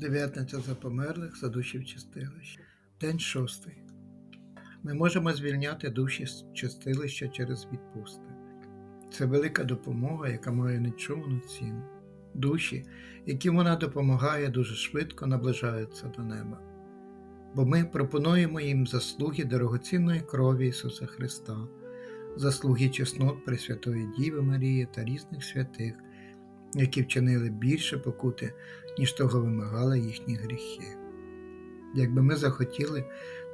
Дев'ятниця за померлих за душі в чистилищі. День шостий. Ми можемо звільняти душі з чистилища через відпусти. Це велика допомога, яка має нечувану ціну. Душі, яким вона допомагає, дуже швидко наближаються до неба. Бо ми пропонуємо їм заслуги дорогоцінної крові Ісуса Христа, заслуги чеснот Пресвятої Діви Марії та різних святих, які вчинили більше покути, ніж того вимагали їхні гріхи. Якби ми захотіли,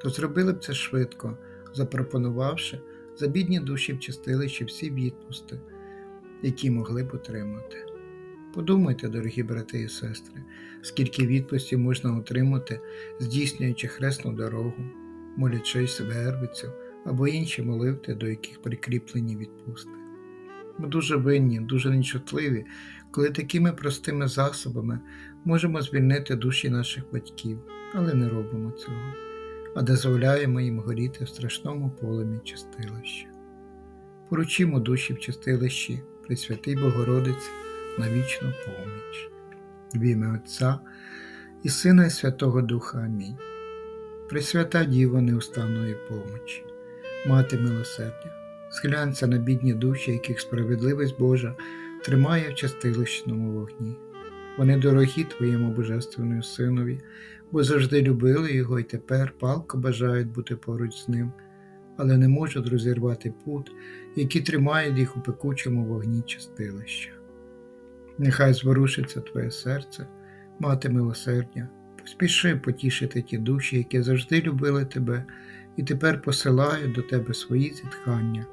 то зробили б це швидко, запропонувавши за бідні душі в чистилищі всі відпусти, які могли б отримати. Подумайте, дорогі брати і сестри, скільки відпустів можна отримати, здійснюючи хресну дорогу, молячись вервицю або інші молитви, до яких прикріплені відпусти. Ми дуже винні, дуже нечутливі, коли такими простими засобами можемо звільнити душі наших батьків, але не робимо цього, а дозволяємо їм горіти в страшному полемі чистилища. Поручимо душі в чистилищі Пресвятий Богородиці на вічну поміч. В ім'я Отця і Сина і Святого Духа Амінь. Пресвята Діво неустанної помочі, Мати милосердя, схилянься на бідні душі, яких справедливість Божа тримає в чистилищному вогні. Вони дорогі Твоєму Божественному Синові, бо завжди любили Його і тепер палко бажають бути поруч з ним, але не можуть розірвати пут, які тримають їх у пекучому вогні чистилища. Нехай зворушиться Твоє серце, мати милосердя, поспіши потішити ті душі, які завжди любили Тебе і тепер посилають до Тебе свої зітхання,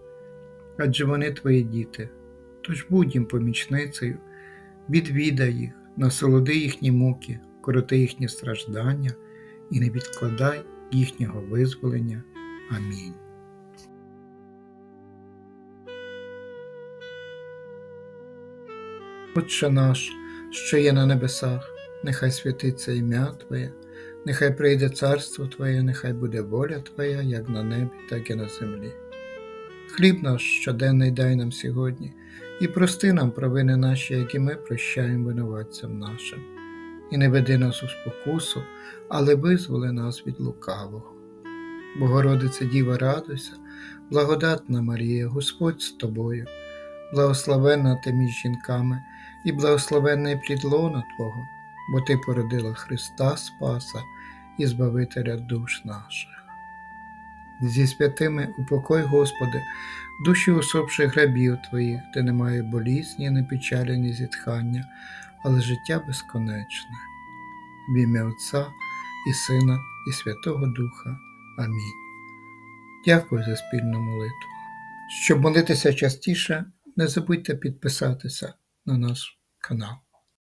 адже вони Твої діти, тож будь їм помічницею, відвідай їх, насолоди їхні муки, короти їхні страждання і не відкладай їхнього визволення. Амінь. Отче наш, що є на небесах, нехай святиться ім'я Твоє, нехай прийде царство Твоє, нехай буде воля Твоя, як на небі, так і на землі. Хліб наш щоденний дай нам сьогодні, і прости нам провини наші, які ми прощаємо винуватцям нашим. І не веди нас у спокусу, але визволи нас від лукавого. Богородице Діва, радуйся, благодатна Марія, Господь з тобою, благословенна ти між жінками, і благословенний плід лона Твого, бо Ти породила Христа Спаса і Збавителя душ наших. Зі святими упокой, Господи, душі усопших грабів Твоїх, де немає болізні, ні печалі, зітхання, але життя безконечне. В ім'я Отця і Сина, і Святого Духа. Амінь. Дякую за спільну молитву. Щоб молитися частіше, не забудьте підписатися на наш канал.